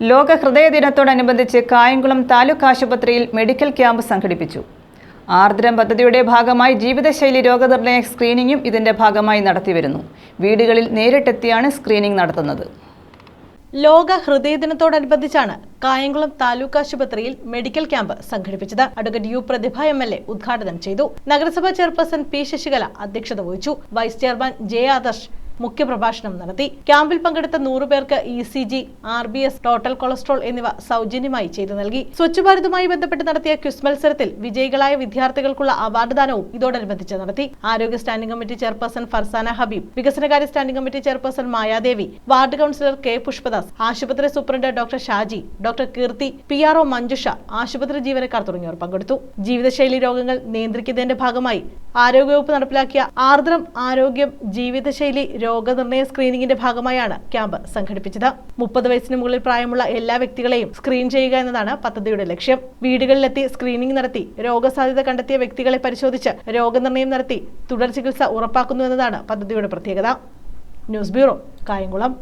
ലോക ഹൃദയ ദിനത്തോടനുബന്ധിച്ച് കായംകുളം താലൂക്ക് ആശുപത്രിയിൽ മെഡിക്കൽ ക്യാമ്പ് സംഘടിപ്പിച്ചു. ആർദ്രം പദ്ധതിയുടെ ഭാഗമായി ജീവിതശൈലി രോഗനിർണയ സ്ക്രീനിങ്ങും ഇതിന്റെ ഭാഗമായി നടത്തിവരുന്നു. വീടുകളിൽ നേരിട്ടെത്തിയാണ് സ്ക്രീനിംഗ് നടത്തുന്നത്. ലോക ഹൃദയ ദിനത്തോടനുബന്ധിച്ചാണ് കായംകുളം താലൂക്ക് ആശുപത്രിയിൽ മെഡിക്കൽ ക്യാമ്പ് സംഘടിപ്പിച്ചത്. Advocate U Prathibha M L A ഉദ്ഘാടനം ചെയ്തു. നഗരസഭാ ചെയർപേഴ്സൺ പി ശശികല അധ്യക്ഷത വഹിച്ചു. വൈസ് ചെയർമാൻ ജെ ആദർശ് മുഖ്യപ്രഭാഷണം നടത്തി. ക്യാമ്പിൽ പങ്കെടുത്ത നൂറുപേർക്ക് E C G R B S total cholesterol എന്നിവ സൗജന്യമായി ചെയ്തു നൽകി. സ്വച്ഛ് ഭാരതുമായി ബന്ധപ്പെട്ട് നടത്തിയ ക്വിസ് മത്സരത്തിൽ വിജയികളായ വിദ്യാർത്ഥികൾക്കുള്ള അവാർഡ് ദാനവും ഇതോടനുബന്ധിച്ച് നടത്തി. ആരോഗ്യ standing committee chairperson Farsana Habeeb വികസനകാര്യ standing committee chairperson Mayadevi ward councillor K Pushpadas ആശുപത്രി superintendent doctor Shaji doctor Keerthi P R O Manjusha ആശുപത്രി ജീവനക്കാർ തുടങ്ങിയവർ പങ്കെടുത്തു. ജീവിതശൈലി രോഗങ്ങൾ നിയന്ത്രിക്കുന്നതിന്റെ ഭാഗമായി ആരോഗ്യവകുപ്പ് നടപ്പിലാക്കിയ ആർദ്രം ആരോഗ്യം ജീവിതശൈലി രോഗനിർണയ സ്ക്രീനിംഗിന്റെ ഭാഗമായാണ് ക്യാമ്പ് സംഘടിപ്പിച്ചത്. മുപ്പത് വയസ്സിന് മുകളിൽ പ്രായമുള്ള എല്ലാ വ്യക്തികളെയും സ്ക്രീൻ ചെയ്യുക എന്നതാണ് പദ്ധതിയുടെ ലക്ഷ്യം. വീടുകളിലെത്തി സ്ക്രീനിംഗ് നടത്തി രോഗസാധ്യത കണ്ടെത്തിയ വ്യക്തികളെ പരിശോധിച്ച് രോഗനിർണയം നടത്തി തുടർ ചികിത്സ ഉറപ്പാക്കുന്നു എന്നതാണ് പദ്ധതിയുടെ പ്രത്യേകത. News bureau Kayamkulam.